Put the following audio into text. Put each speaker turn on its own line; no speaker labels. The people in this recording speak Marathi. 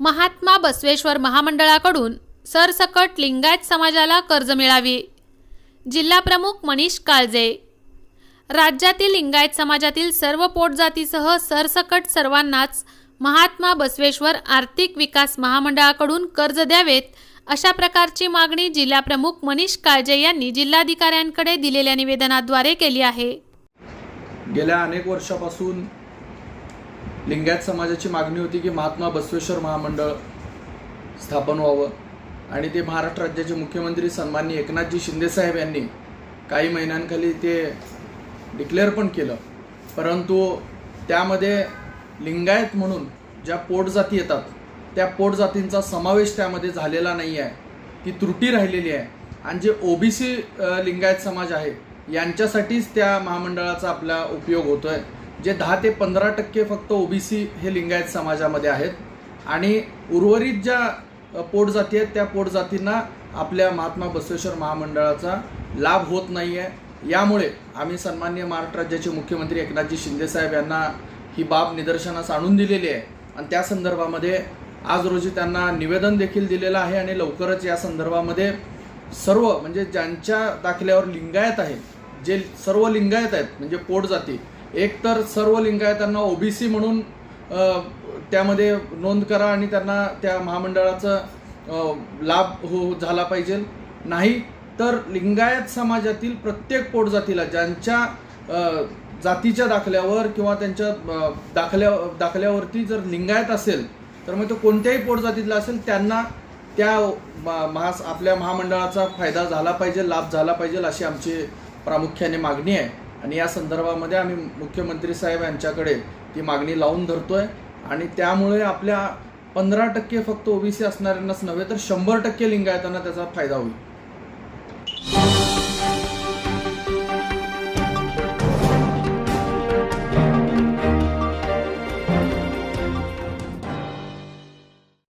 महात्मा बसवेश्वर महामंडळाकडून सरसकट लिंगायत समाजाला कर्ज मिळावी. जिल्हाप्रमुख मनीष काळजे. राज्यातील लिंगायत समाजातील सर्व पोटजातीसह सरसकट सर्वांनाच महात्मा बसवेश्वर आर्थिक विकास महामंडळाकडून कर्ज द्यावेत अशा प्रकारची मागणी जिल्हाप्रमुख मनीष काळजे यांनी जिल्हाधिकाऱ्यांकडे दिलेल्या निवेदनाद्वारे केली आहे.
गेल्या अनेक वर्षापासून लिंगायत समाजाची मागणी होती की महात्मा बसवेश्वर महामंडळ स्थापन व्हावं. आणि ते महाराष्ट्र राज्याचे मुख्यमंत्री सन्माननीय एकनाथजी शिंदेसाहेब यांनी काही महिन्यांखाली ते डिक्लेअर पण केलं. परंतु त्यामध्ये लिंगायत म्हणून ज्या पोटजाती येतात त्या पोटजातींचा समावेश त्यामध्ये झालेला नाही आहे ती त्रुटी राहिलेली आहे. आणि जे ओबीसी लिंगायत समाज आहे यांच्यासाठीच त्या महामंडळाचा आपला उपयोग होतो आहे जे दहा ते पंधरा टक्के फक्त ओबीसी हे लिंगायत समाजामध्ये आहेत. आणि उर्वरित ज्या पोटजाती आहेत त्या पोटजातींना आपल्या महात्मा बसवेश्वर महामंडळाचा लाभ होत नाही आहे यामुळे आम्ही सन्माननीय महाराष्ट्र राज्याचे मुख्यमंत्री एकनाथजी शिंदेसाहेब यांना ही बाब निदर्शनास आणून दिलेली आहे. आणि त्या संदर्भामध्ये आज रोजी त्यांना निवेदन देखील दिलेलं आहे आणि लवकरच या संदर्भामध्ये सर्व म्हणजे ज्यांच्या दाखल्यावर लिंगायत आहे जे सर्व लिंगायत आहेत म्हणजे पोट जाती एक तर सर्व लिंगायतांना ओबीसी म्हणून त्यामध्ये नोंद करा आणि त्यांना त्या महामंडळाचं लाभ हो, हो झाला पाहिजे. नाही तर लिंगायत समाजातील प्रत्येक पोटजातीला ज्यांच्या जातीच्या दाखल्यावर किंवा त्यांच्या दाखल्या दाखल्यावरती जर लिंगायत असेल तर मग तो कोणत्याही पोटजातीतला असेल त्यांना त्या महा आपल्या महामंडळाचा फायदा झाला पाहिजे लाभ झाला पाहिजे अशी आमची प्रामुख्याने मागणी आहे. आणि या संदर्भामध्ये आम्ही मुख्यमंत्री साहेब यांच्याकडे ती मागणी लावून धरतो आहे आणि त्यामुळे आपल्या पंधरा टक्के फक्त ओबीसी असणाऱ्यांनाच नव्हे तर शंभर टक्के लिंगायतांना त्याचा फायदा होईल.